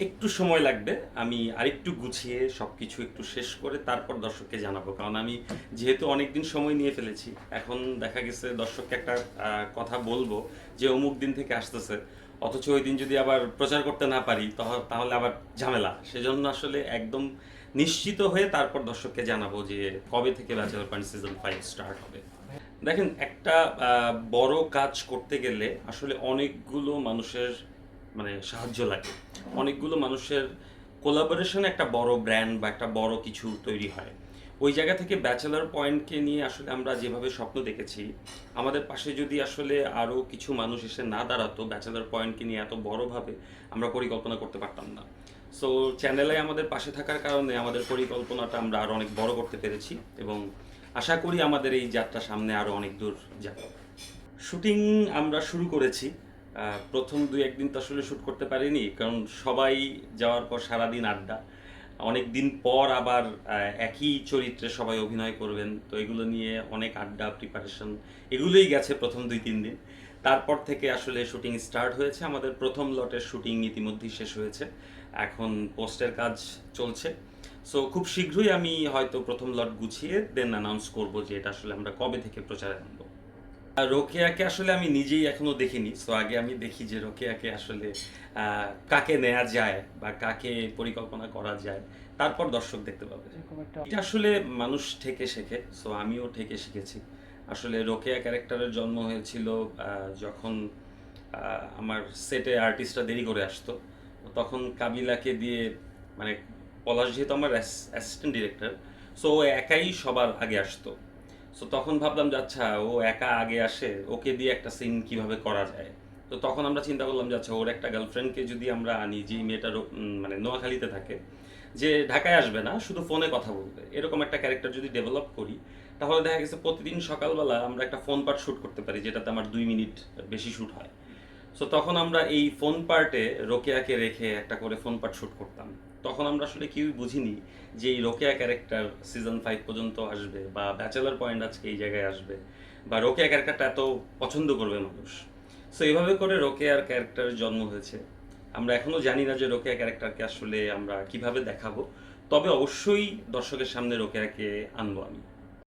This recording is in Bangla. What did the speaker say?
একটু সময় লাগবে, আমি আরেকটু গুছিয়ে সব কিছু একটু শেষ করে তারপর দর্শককে জানাব। কারণ আমি যেহেতু অনেকদিন সময় নিয়ে ফেলেছি, এখন দেখা গেছে দর্শককে একটা কথা বলব যে অমুক দিন থেকে আসতেছে, অথচ ওই দিন যদি আবার প্রচার করতে না পারি, তহ- তাহলে আবার ঝামেলা। সেজন্য আসলে একদম নিশ্চিত হয়ে তারপর দর্শককে জানাব যে কবে থেকে bachelor point season five start হবে। দেখেন, একটা বড় কাজ করতে গেলে আসলে অনেকগুলো মানুষের মানে সাহায্য লাগে। অনেকগুলো মানুষের কোলাবোরেশনে একটা বড় ব্র্যান্ড বা একটা বড় কিছু তৈরি হয়। ওই জায়গা থেকে ব্যাচেলার পয়েন্টকে নিয়ে আসলে আমরা যেভাবে স্বপ্ন দেখেছি, আমাদের পাশে যদি আসলে আরও কিছু মানুষ এসে না দাঁড়াতো ব্যাচেলার পয়েন্টকে নিয়ে এত বড়ভাবে আমরা পরিকল্পনা করতে পারতাম না। সো চ্যানেলে আমাদের পাশে থাকার কারণে আমাদের পরিকল্পনাটা আমরা আরও অনেক বড় করতে পেরেছি এবং আশা করি আমাদের এই যাত্রা সামনে আরও অনেক দূর যাবে। শুটিং আমরা শুরু করেছি। প্রথম দুই একদিন তো আসলে শ্যুট করতে পারিনি, কারণ সবাই যাওয়ার পর সারাদিন আড্ডা। অনেক দিন পর আবার একই চরিত্রে সবাই অভিনয় করবেন, তো এগুলো নিয়ে অনেক আড্ডা প্রিপারেশন এগুলোই গেছে প্রথম দুই তিন দিন। তারপর থেকে আসলে শুটিং স্টার্ট হয়েছে, আমাদের প্রথম লটের শুটিং ইতিমধ্যেই শেষ হয়েছে। এখন পোস্টের কাজ চলছে। সো খুব শীঘ্রই আমি হয়তো প্রথম লট গুছিয়ে দেন অ্যানাউন্স করব যে এটা আসলে আমরা কবে থেকে প্রচারে আনব। রোকেয়াকে আসলে আমি নিজেই এখনও দেখিনি। সো আগে আমি দেখি যে রোকেয়াকে আসলে কাকে নেওয়া যায় বা কাকে পরিকল্পনা করা যায়। তারপর দর্শক দেখতে পাবে। এটা আসলে মানুষ থেকে শেখে। সো আমিও থেকে শিখেছি। আসলে রোকেয়া ক্যারেক্টারের জন্ম হয়েছিল যখন আমার সেটে আর্টিস্টরা দেরি করে আসতো। তখন কাবিলাকে দিয়ে মানে পলাশ যেহেতু আমার অ্যাসিস্ট্যান্ট ডিরেক্টর সো ও একাই সবার আগে আসতো। সো তখন ভাবলাম যে আচ্ছা ও একা আগে আসে, ওকে দিয়ে একটা সিন কীভাবে করা যায়? তো তখন আমরা চিন্তা করলাম যে আচ্ছা ওর একটা গার্লফ্রেন্ডকে যদি আমরা আনি, যেই মেয়েটা মানে নোয়াখালীতে থাকে, যে ঢাকায় আসবে না, শুধু ফোনে কথা বলবে। এরকম একটা ক্যারেক্টার যদি ডেভেলপ করি, তাহলে দেখা গেছে প্রতিদিন সকালবেলা আমরা একটা ফোন পার্ট শ্যুট করতে পারি, যেটাতে আমার দুই মিনিট বেশি শ্যুট হয়। সো তখন আমরা এই ফোন পার্টে রোকেয়াকে রেখে একটা করে ফোন পার্ট শ্যুট করতাম। তখন আমরা আসলে কেউই বুঝিনি যে এই রোকেয়া ক্যারেক্টার সিজন ফাইভ পর্যন্ত আসবে বা ব্যাচেলার পয়েন্ট আজকে এই জায়গায় আসবে বা রোকেয়া ক্যারেক্টারটা এত পছন্দ করবে মানুষ। সো এভাবে করে রোকেয়ার ক্যারেক্টারের জন্ম হয়েছে। আমরা এখনও জানি না যে রোকেয়া ক্যারেক্টারকে আসলে আমরা কীভাবে দেখাবো। তবে অবশ্যই দর্শকের সামনে রোকেয়াকে আনব আমি।